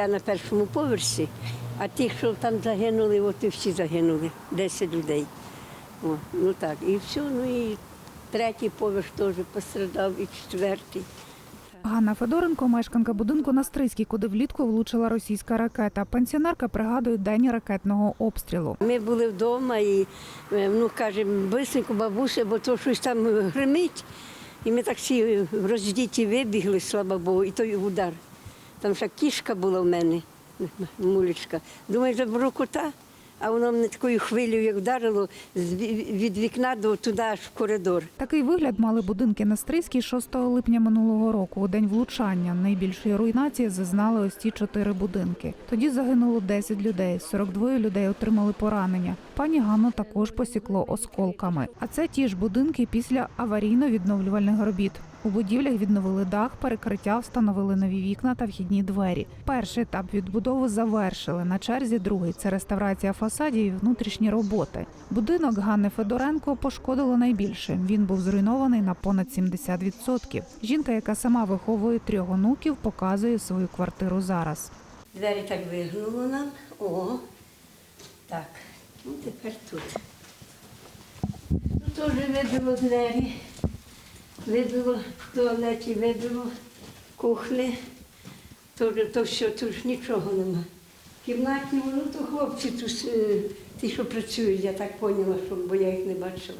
Я на першому поверсі, а ті, що там загинули, от і всі загинули. 10 людей. О, ну так, і все, ну і третій поверх теж пострадав, і четвертий. Ганна Федоренко, мешканка будинку на Стрийській, куди влітку влучила російська ракета. Пенсіонерка пригадує день ракетного обстрілу. Ми були вдома і е, ну, кажемо, бисенько, бабуся, бо то щось там гримить. І ми так всі роздіті вибігли, слава Богу, і той удар. Там ще кішка була в мене, мулечка. Думаю, заберу кота, а воно мене такою хвилею, як вдарило, від вікна до туди аж в коридор. Такий вигляд мали будинки на Стрийській 6 липня минулого року. У день влучання найбільшої руйнації зазнали ось ці чотири будинки. Тоді загинуло 10 людей, 42 людей отримали поранення. Пані Ганну також посікло осколками. А це ті ж будинки після аварійно-відновлювальних робіт. У будівлях відновили дах, перекриття, встановили нові вікна та вхідні двері. Перший етап відбудови завершили. На черзі другий це реставрація фасадів і внутрішні роботи. Будинок Ганни Федоренко пошкодило найбільше. Він був зруйнований на понад 70%. Жінка, яка сама виховує трьох онуків, показує свою квартиру зараз. Двері так вигнуло нам. О, так. Ну, тепер тут. Ну, теж вибило двері. Вибило в туалеті, вибило кухні. Теж то все, тут нічого нема. В кімнаті, ну то хлопці тут, е, ті, що працюють, я так поняла, що, бо я їх не бачила.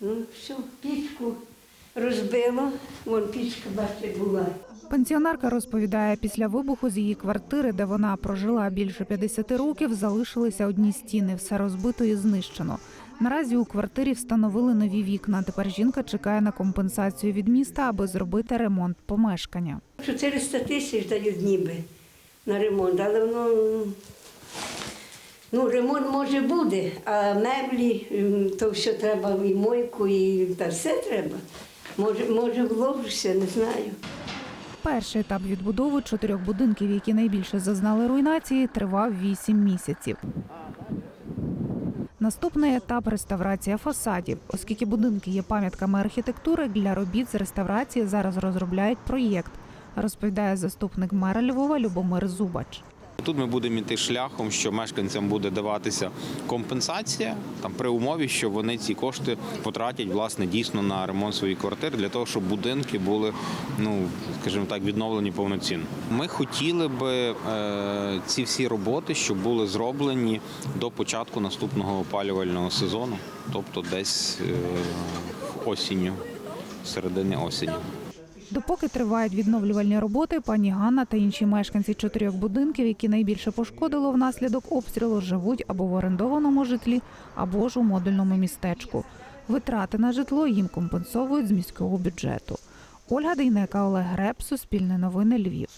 Ну, все, пічку розбило. Вон пічка, бачите, була. Пенсіонерка розповідає, після вибуху з її квартири, де вона прожила більше 50 років, залишилися одні стіни, все розбито і знищено. Наразі у квартирі встановили нові вікна. Тепер жінка чекає на компенсацію від міста, аби зробити ремонт помешкання. 400 тисяч дають ніби на ремонт, але воно ну, ремонт може буде, а меблі, то все треба і мойку, і та все треба. Може, може вложуся, не знаю. Перший етап відбудови чотирьох будинків, які найбільше зазнали руйнації, тривав 8 місяців. Наступний етап реставрація фасадів. Оскільки будинки є пам'ятками архітектури, для робіт з реставрації зараз розробляють проєкт, розповідає заступник мера Львова Любомир Зубач. Тут ми будемо йти шляхом, що мешканцям буде даватися компенсація там при умові, що вони ці кошти потратять власне дійсно на ремонт своїх квартир для того, щоб будинки були, ну скажімо так, відновлені повноцінно. Ми хотіли би е, ці всі роботи, щоб були зроблені до початку наступного опалювального сезону, тобто десь е, осінню, середини осені. Допоки тривають відновлювальні роботи, пані Ганна та інші мешканці чотирьох будинків, які найбільше пошкодило внаслідок обстрілу, живуть або в орендованому житлі, або ж у модульному містечку. Витрати на житло їм компенсовують з міського бюджету. Ольга Дейнека, Олег Греб, Суспільне новини, Львів.